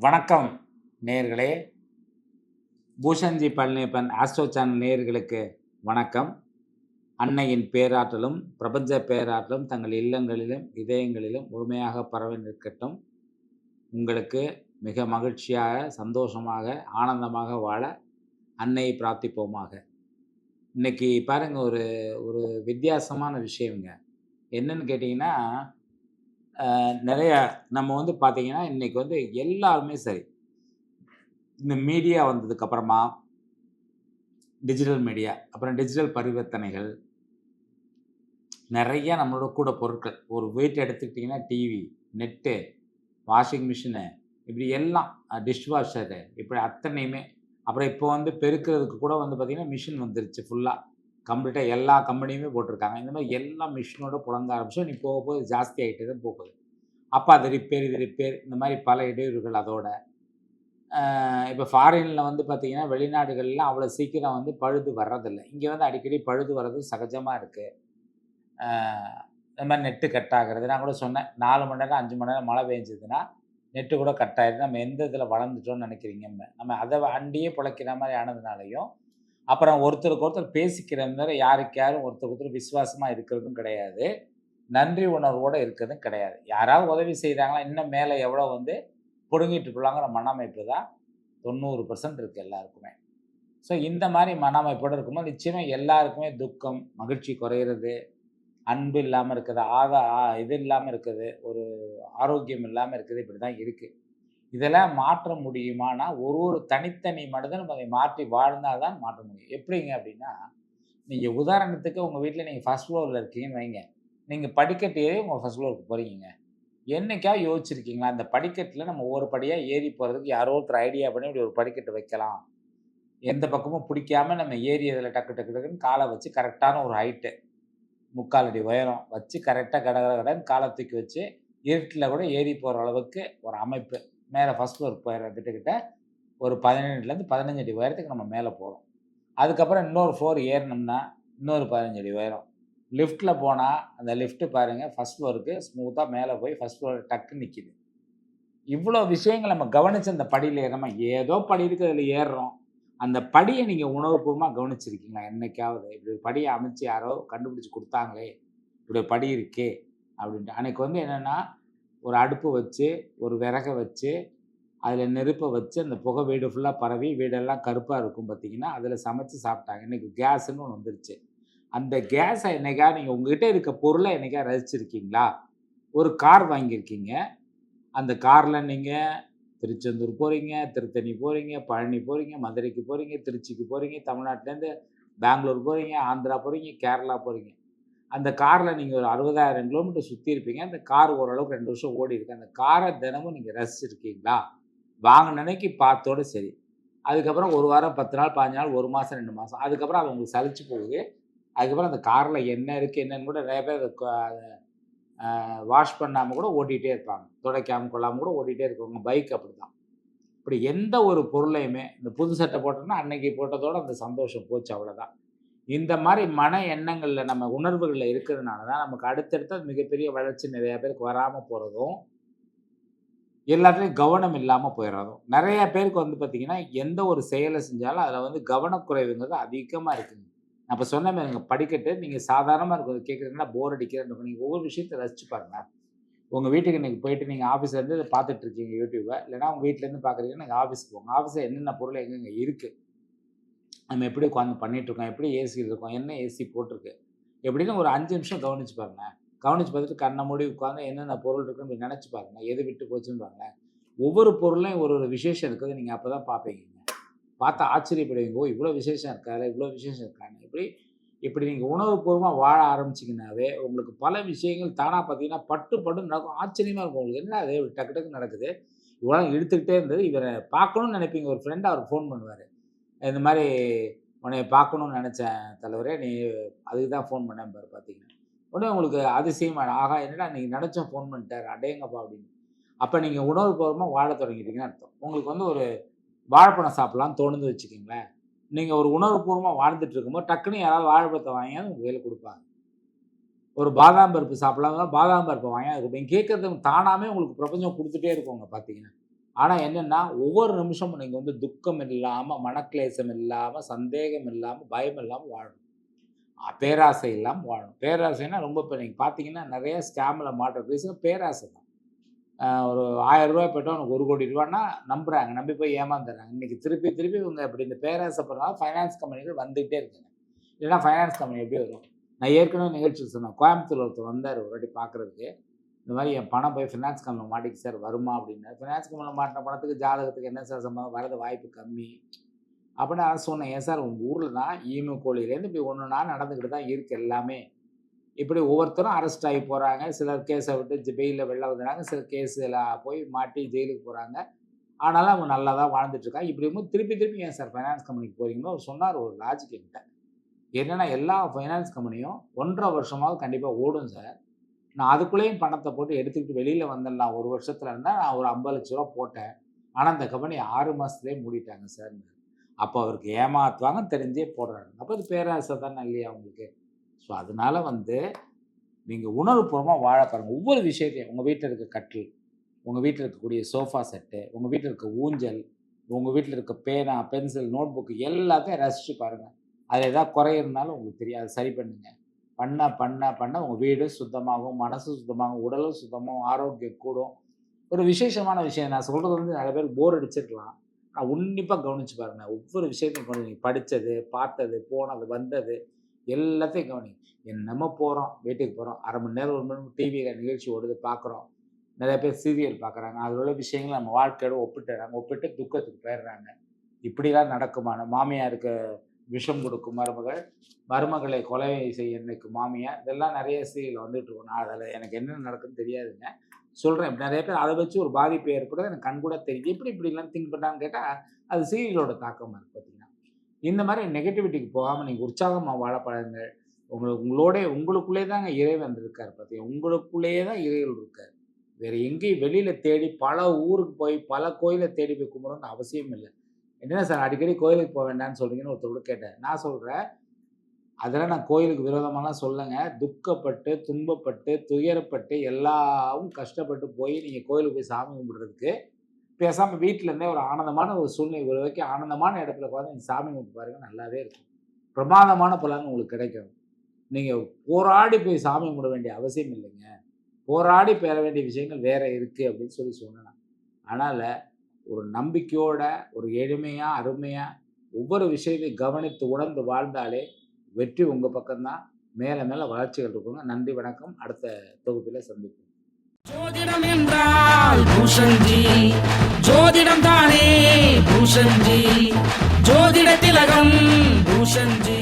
வணக்கம் நேர்களே. பூஷன்ஜி Palaniappan astro channel நேர்களுக்கு வணக்கம். அன்னையின் பேராற்றலும் பிரபஞ்ச பேராற்றலும் தங்கள் இல்லங்களிலும் இதயங்களிலும் முழுமையாக பரவி நிற்கட்டும். உங்களுக்கு மிக மகிழ்ச்சியாக சந்தோஷமாக ஆனந்தமாக வாழ அன்னையை பிரார்த்திப்போமாக. இன்னைக்கு பாருங்கள் ஒரு ஒரு வித்தியாசமான விஷயங்க என்னன்னு கேட்டிங்கன்னா நிறைய நம்ம வந்து பார்த்தீங்கன்னா இன்றைக்கி வந்து எல்லாருமே சரி. இந்த மீடியா வந்ததுக்கப்புறமா டிஜிட்டல் மீடியா அப்புறம் டிஜிட்டல் பரிவர்த்தனைகள். நிறைய நம்மளோட கூட பொருட்கள் ஒரு வெயிட் எடுத்துக்கிட்டிங்கன்னா டிவி நெட்டு வாஷிங் மிஷினு இப்படி எல்லாம் டிஷ் வாஷரு இப்படி அத்தனையுமே. அப்புறம் இப்போ வந்து பெருக்கிறதுக்கு கூட வந்து பார்த்திங்கன்னா மிஷின் வந்துருச்சு ஃபுல்லாக கம்ப்ளீட்டாக எல்லா கம்பெனியுமே போட்டிருக்காங்க. இந்த மாதிரி எல்லா மிஷினோட புழங்க ஆரம்பிச்சோம் நீ போக போக ஜாஸ்தி ஆகிட்டே தான் போகுது. அப்போ அது ரிப்பேர் இது ரிப்பேர் இந்த மாதிரி பல இடையூறுகள் அதோட. இப்போ ஃபாரினில் வந்து பார்த்திங்கன்னா வெளிநாடுகள்லாம் அவ்வளோ சீக்கிரம் வந்து பழுது வர்றதில்லை. இங்கே வந்து அடிக்கடி பழுது வர்றது சகஜமாக இருக்குது இந்த மாதிரி நெட்டு கட் ஆகிறது. நான் கூட சொன்னேன் நாலு மணி நேரம் அஞ்சு மணி நேரம் மழை பெஞ்சதுன்னா நெட்டு கூட கட் ஆகிடுது நம்ம எந்த இதில் வளர்ந்துட்டோம்னு நினைக்கிறீங்க நம்ம? அதை அண்டியே பிழைக்கிற மாதிரி ஆனதுனாலையும் அப்புறம் ஒருத்தருக்கு ஒருத்தர் பேசிக்கிற மாதிரி யாருக்கு யாரும் ஒருத்தருக்கு ஒருத்தர் விசுவாசமாக இருக்கிறதும் கிடையாது. நன்றி உணர்வோடு இருக்கிறதும் கிடையாது. யாராவது உதவி செய்கிறாங்களா இன்னும் மேலே எவ்வளோ வந்து பிடுங்கிட்டு போலாங்கிற மன அமைப்பு தான் தொண்ணூறு பர்சன்ட் இருக்குது எல்லாருக்குமே. ஸோ இந்த மாதிரி மனமைப்போடு இருக்கும்போது நிச்சயமாக எல்லாருக்குமே துக்கம் மகிழ்ச்சி குறையிறது அன்பு இல்லாமல் இருக்குது ஆதா ஆ- இது இல்லாமல் இருக்குது ஒரு ஆரோக்கியம் இல்லாமல் இருக்குது இப்படி தான் இருக்குது இதெல்லாம் மாற்ற முடியுமானா ஒரு ஒரு தனித்தனி மனிதனும் அதை மாற்றி வாழ்ந்தால் தான் மாற்ற முடியும். எப்படிங்க அப்படின்னா நீங்கள் உதாரணத்துக்கு உங்கள் வீட்டில் நீங்கள் ஃபஸ்ட் ஃப்ளோரில் இருக்கீங்கன்னு வைங்க. நீங்கள் படிக்கட்டு ஏறி உங்கள் ஃபஸ்ட் ஃப்ளோருக்கு போகிறீங்க என்றைக்கா யோசிச்சிருக்கீங்களா? அந்த படிக்கட்டில் நம்ம ஒவ்வொரு படியாக ஏறி போகிறதுக்கு யாரோ ஒருத்தர் ஐடியா பண்ணி இப்படி ஒரு படிக்கட்டு வைக்கலாம். எந்த பக்கமும் பிடிக்காம நம்ம ஏறி அதில் டக்கு டக்கு டக்குன்னு காலை வச்சு கரெக்டான ஒரு ஹைட்டு முக்கால் அடி உயரம் வச்சு கரெக்டாக கட கடன் காலை தூக்கி வச்சு இருட்டில் கூட ஏறி போகிற அளவுக்கு ஒரு அமைப்பு. மேலே ஃபஸ்ட் ஃப்ளோர் போயிடுற கிட்டக்கிட்ட ஒரு பதினெண்டுலேருந்து பதினஞ்சு அடி உயரத்துக்கு நம்ம மேலே போகிறோம் அதுக்கப்புறம் இன்னொரு ஃப்ளோர் ஏறினோம்னா இன்னொரு பதினஞ்சு அடி உயரம். லிஃப்ட்டில் போனால் அந்த லிஃப்ட்டு பாருங்கள் ஃபஸ்ட் ஃப்ளோருக்கு ஸ்மூத்தாக மேலே போய் ஃபஸ்ட் ஃப்ளோர் டக்கு நிற்கிது இவ்வளோ விஷயங்கள் நம்ம கவனித்து அந்த படியில் ஏறமா ஏதோ படி இருக்குது அதில் ஏறுறோம். அந்த படியை நீங்கள் உணவுபூர்வமாக கவனிச்சிருக்கீங்களா? என்னைக்காவது இப்படி ஒரு படியை அமைச்சு யாரோ கண்டுபிடிச்சி கொடுத்தாங்களே இப்படி ஒரு படி இருக்கே அப்படின்ட்டு. அன்னைக்கு வந்து என்னென்னா ஒரு அடுப்பு வச்சு ஒரு விறகை வச்சு அதில் நெருப்பை வச்சு அந்த புகை வீடு ஃபுல்லாக பரவி வீடெல்லாம் கருப்பாக இருக்கும் பார்த்தீங்கன்னா அதில் சமைச்சு சாப்பிட்டாங்க. இன்னைக்கு கேஸுன்னு ஒன்று வந்துருச்சு. அந்த கேஸை என்னைக்கா நீங்கள் உங்ககிட்ட இருக்க பொருளை என்னைக்கா ரசிச்சிருக்கீங்களா? ஒரு கார் வாங்கியிருக்கீங்க. அந்த காரில் நீங்கள் திருச்செந்தூர் போகிறீங்க திருத்தணி போகிறீங்க பழனி போகிறீங்க மதுரைக்கு போகிறீங்க திருச்சிக்கு போகிறீங்க தமிழ்நாட்டிலேருந்து பெங்களூர் போகிறீங்க ஆந்திரா போகிறீங்க கேரளா போகிறீங்க அந்த காரில் நீங்கள் ஒரு அறுபதாயிரம் கிலோமீட்டர் சுற்றி இருப்பீங்க. அந்த கார் ஓரளவுக்கு ரெண்டு வருஷம் ஓடி இருக்கு. அந்த காரை தினமும் நீங்கள் ரசிச்சிருக்கீங்களா? வாங்கின பார்த்தோட சரி. அதுக்கப்புறம் ஒரு வாரம் பத்து நாள் பாஞ்சு நாள் ஒரு மாதம் ரெண்டு மாதம் அதுக்கப்புறம் அது உங்களுக்கு சலிச்சு போகுது. அதுக்கப்புறம் அந்த காரில் என்ன இருக்குது என்னன்னு கூட நிறைய பேர் அதை அதை வாஷ் பண்ணாமல் கூட ஓட்டிகிட்டே இருப்பாங்க. துடைக்காமல் கொள்ளாமல் கூட ஓட்டிகிட்டே இருப்பாங்க பைக் அப்படி தான் இப்படி எந்த ஒரு பொருளையுமே இந்த புது சட்டை போட்டோம்னா அன்னைக்கு போட்டதோட அந்த சந்தோஷம் போச்சு அவ்வளோதான் இந்த மாதிரி மன எண்ணங்களில் நம்ம உணர்வுகளில் இருக்கிறதுனால தான் நமக்கு அடுத்தடுத்த மிகப்பெரிய வளர்ச்சி நிறைய பேருக்கு வராமல் போகிறதும் எல்லாத்துலேயும் கவனம் இல்லாமல் போயிடுறதும் நிறைய பேருக்கு வந்து பார்த்திங்கன்னா எந்த ஒரு செயலை செஞ்சாலும் அதில் வந்து கவனக்குறைவுங்கிறது அதிகமாக இருக்குங்க. நான் இப்போ சொன்ன மாதிரிங்க படிக்கட்டு நீங்கள் சாதாரணமாக இருக்கும் கேட்குறீங்கன்னா போர் அடிக்கிறேன் நீங்கள் ஒவ்வொரு விஷயத்தை ரசிச்சு பாருங்க. உங்கள் வீட்டுக்கு நீங்கள் போயிட்டு நீங்கள் ஆஃபீஸ்லேருந்து இதை பார்த்துட்டு இருக்கீங்க யூடியூப்பை இல்லைனா உங்கள் வீட்டிலேருந்து பார்க்குறீங்கன்னா நீங்கள் ஆஃபீஸ்க்கு போங்க. ஆஃபீஸில் என்னென்ன பொருள் எங்கெங்கே இருக்குது நம்ம எப்படி உட்காந்து பண்ணிகிட்ருக்கோம் எப்படி ஏசி இருக்கோம் என்ன ஏசி போட்டிருக்கு எப்படின்னு ஒரு அஞ்சு நிமிஷம் கவனிச்சு பாருங்க கவனிச்சு பார்த்துட்டு கண்ணை மூடி உட்காந்து என்னென்ன பொருள் இருக்குன்னு நினச்சி பாருங்க எது விட்டு போச்சுன்னு பாருங்க ஒவ்வொரு பொருளையும் ஒரு ஒரு விசேஷம் இருக்குது நீங்கள் அப்போ தான் பார்ப்பீங்க. பார்த்தா ஆச்சரியப்படுவீங்க. ஓ இவ்வளோ விசேஷம் இருக்காது இவ்வளோ விசேஷம் இருக்காங்க இப்படி இப்படி நீங்கள் உணவுபூர்வமாக வாழ ஆரம்பிச்சிங்கனாவே உங்களுக்கு பல விஷயங்கள் தானாக பார்த்தீங்கன்னா பட்டு பட்டு நடக்கும். ஆச்சரியமாக இருக்கும் உங்களுக்கு. என்ன அது டக்கு டக்கு நடக்குது. இவ்வளோ இழுத்துக்கிட்டே இருந்தது. இவரை பார்க்கணும்னு நினைப்பீங்க. ஒரு ஃப்ரெண்டு அவர் ஃபோன் பண்ணுவார். இந்த மாதிரி உன்னை பார்க்கணும்னு நினச்சேன் தலைவரே நீ அதுக்கு தான் ஃபோன் பண்ணேன் பாரு பார்த்தீங்கன்னா உடனே உங்களுக்கு அதிசயமா ஆகா என்னடா நீங்கள் நினச்சோம் ஃபோன் பண்ணிட்டார் அடேங்கப்பா அப்படின்னு. அப்போ நீங்கள் உணவுபூர்வமாக வாழ தொடங்கிட்டீங்கன்னு அர்த்தம். உங்களுக்கு வந்து ஒரு வாழைப்பழம் சாப்பிட்லான்னு தோணுது வச்சுக்கிங்களேன். நீங்கள் ஒரு உணர்வுபூர்வமாக வாழ்ந்துட்டு இருக்கும்போது டக்குன்னு யாராவது வாழைப்பழத்தை வாங்கி உங்கள் கையில் கொடுப்பாங்க. ஒரு பாதாம் பருப்பு சாப்பிடலாம் பாதாம் பருப்பு வாங்கி அது கொடுப்பீங்க கேட்கறது தானாமே உங்களுக்கு பிரபஞ்சம் கொடுத்துட்டே இருக்கோங்க பார்த்தீங்கன்னா ஆனால் என்னென்னா ஒவ்வொரு நிமிஷமும் நீங்கள் வந்து துக்கம் இல்லாமல் மனக்லேசம் இல்லாமல் சந்தேகம் இல்லாமல் பயம் இல்லாமல் வாழணும். பேராசை இல்லாமல் வாழணும். பேராசைன்னா ரொம்ப இப்போ நீங்கள் பார்த்தீங்கன்னா நிறைய ஸ்கேமில் மாற்ற ரீசன் பேராசை தான். ஒரு ஆயிரம் ரூபாய் போய்ட்டோம் உனக்கு ஒரு கோடி ரூபான்னா நம்புகிறாங்க நம்பி போய் ஏமாந்துடுறாங்க. இன்றைக்கி திருப்பி திருப்பி இவங்க இப்படி இந்த பேராசை பேராசைப்படுறனால ஃபைனான்ஸ் கம்பெனிகள் வந்துகிட்டே இருக்காங்க. இல்லைன்னா ஃபைனான்ஸ் கம்பெனி எப்படி வரும்? நான் ஏற்கனவே நிகழ்ச்சி சொன்னேன். கோயம்புத்தூர் ஒருத்தர் வந்தார் ஒரு வாட்டி பார்க்குறதுக்கு இந்த மாதிரி என் பணம் போய் ஃபினான்ஸ் கம்பெனியில் மாட்டிக்கு சார் வருமா அப்படின்னா. ஃபினான்ஸ் கம்பெனியில் மாட்டின பணத்துக்கு ஜாதகத்துக்கு என்ன சார் சம்பந்தம்? வரது வாய்ப்பு கம்மி. அப்படின்னு நான் சொன்னேன். ஏன் சார் உங்கள் ஊரில் தான் ஈமு கோழிலேருந்து இப்படி ஒன்று நான் நடந்துக்கிட்டு தான் இருக்குது எல்லாமே. இப்படி ஒவ்வொருத்தரும் அரெஸ்ட் ஆகி போகிறாங்க சிலர் கேஸை விட்டு ஜெயிலில் வெளில வந்துடுறாங்க. சிலர் கேஸில் போய் மாட்டி ஜெயிலுக்கு போகிறாங்க ஆனாலும் அவங்க நல்லா தான் வாழ்ந்துட்டுருக்காங்க. இப்படி இருக்கும்போது திருப்பி திருப்பி ஏன் சார் ஃபைனான்ஸ் கம்பெனிக்கு போகிறீங்களோ அவர் சொன்னார் ஒரு லாஜிக் என்கிட்ட. என்னென்னா எல்லா ஃபைனான்ஸ் கம்பெனியும் ஒன்றரை வருஷமாவது கண்டிப்பாக ஓடும் சார். நான் அதுக்குள்ளேயும் பணத்தை போட்டு எடுத்துக்கிட்டு வெளியில் வந்துடலாம். ஒரு வருஷத்தில் இருந்தால் நான் ஒரு ஐம்பது லட்ச ரூபா போட்டேன். ஆனால் அந்த கம்பெனி ஆறு மாதத்துலேயே மூடிட்டாங்க சார் அப்போ அவருக்கு ஏமாத்துவாங்க தெரிஞ்சே போடுறாங்க. அப்போ இது பேராசை தானே இல்லையா உங்களுக்கு? ஸோ அதனால வந்து நீங்கள் உணர்வுபூர்வமாக வாழ பாருங்கள் ஒவ்வொரு விஷயத்தையும் உங்கள் வீட்டில் இருக்க கட்டில் உங்கள் வீட்டில் இருக்கக்கூடிய சோஃபா செட்டு உங்கள் வீட்டில் இருக்க ஊஞ்சல் உங்கள் வீட்டில் இருக்க பேனா பென்சில் நோட் புக்கு எல்லாத்தையும் ரசித்து பாருங்கள் அதில் எதாவது குறை இருந்தாலும் உங்களுக்கு தெரியாது. சரி பண்ணுங்கள் பண்ண பண்ண பண்ண உங்கள் வீடு சுத்தமாகும் மனசு சுத்தமாகும் உடலும் சுத்தமாகும் ஆரோக்கியம் கூடும். ஒரு விசேஷமான விஷயம் நான் சொல்கிறது வந்து நிறைய பேர் போர் அடிச்சிருக்கலாம். ஆனால் உன்னிப்பாக கவனிச்சு பாருங்க. ஒவ்வொரு விஷயத்தையும் கவனிங்க படித்தது பார்த்தது போனது வந்தது எல்லாத்தையும் கவனிங்க. என்னமோ போகிறோம் வீட்டுக்கு போகிறோம் அரை மணி நேரம் ஒரு மணி நேரம் டிவியில் நிகழ்ச்சி ஓடுது பார்க்குறோம் நிறைய பேர் சீரியல் பார்க்குறாங்க அதில் உள்ள விஷயங்களை நம்ம வாழ்க்கையோட ஒப்பிட்டுறாங்க. ஒப்பிட்டு துக்கத்துக்கு போயிடுறாங்க. இப்படிலாம் நடக்குமான மாமியாருக்கு விஷம் கொடுக்கும் மருமகள் மருமகளை கொலை செய்ய நினைக்கும் மாமியார்? இதெல்லாம் நிறைய சீரியல் வந்துட்டு இருக்கும் நான் அதில் எனக்கு என்ன நடக்குன்னு தெரியாதுங்க. சொல்கிறேன் நிறைய பேர் அதை வச்சு ஒரு பாதிப்பு ஏற்படுது. எனக்கு கண் கூட தெரியுது. எப்படி இப்படிலாம் திங்க் பண்ணான்னு கேட்டால் அது சீரியலோட தாக்கமாக இருக்குது பார்த்தீங்கன்னா. இந்த மாதிரி நெகட்டிவிட்டிக்கு போகாமல் நீங்கள் உற்சாகமாக வாழ பழங்கள் உங்களுக்கு உங்களோட உங்களுக்குள்ளே தாங்க இறைவன் இருக்கார் பார்த்தீங்க உங்களுக்குள்ளேயே தான் இறைவன் இருக்கார். வேறு எங்கேயும் வெளியில் தேடி பல ஊருக்கு போய் பல கோயிலை தேடி போய் கும்பிடணும்னு அவசியம் இல்லை. என்ன சார் அடிக்கடி கோயிலுக்கு போக வேண்டாம்னு சொல்கிறீங்கன்னு ஒருத்தர் கூட கேட்டேன். நான் சொல்கிறேன் அதெல்லாம் நான் கோயிலுக்கு விரோதமாலாம் சொல்லுங்க. துக்கப்பட்டு துன்பப்பட்டு துயரப்பட்டு எல்லாவும் கஷ்டப்பட்டு போய் நீங்கள் கோயிலுக்கு போய் சாமி கும்பிட்றதுக்கு பேசாமல் வீட்டிலேருந்தே ஒரு ஆனந்தமான ஒரு சூழ்நிலை ஒரு வரைக்கும் ஆனந்தமான இடத்துல பார்த்து நீங்கள் சாமி கும்பிட்டு பாருங்க நல்லாவே இருக்கும். பிரமாதமான பலன் உங்களுக்கு கிடைக்கும். நீங்கள் போராடி போய் சாமி கும்பிட வேண்டிய அவசியம் இல்லைங்க. போராடி பெற வேண்டிய விஷயங்கள் வேறு இருக்குது அப்படின்னு சொல்லி சொன்னேன் அதனால் ஒரு நம்பிக்கையோட ஒரு எளிமையாக அருமையாக ஒவ்வொரு விஷயத்தையும் கவனித்து உணர்ந்து வாழ்ந்தாலே வெற்றி உங்கள் பக்கம்தான். மேலே மேலே வளர்ச்சிகள் இருக்குங்க. நன்றி வணக்கம். அடுத்த தொகுப்பில் சந்திப்போம். ஜோதிடம் என்றால் பூஷன்ஜி ஜோதிடம் தானே பூஷன்ஜி ஜோதிட திலகம் பூஷன்ஜி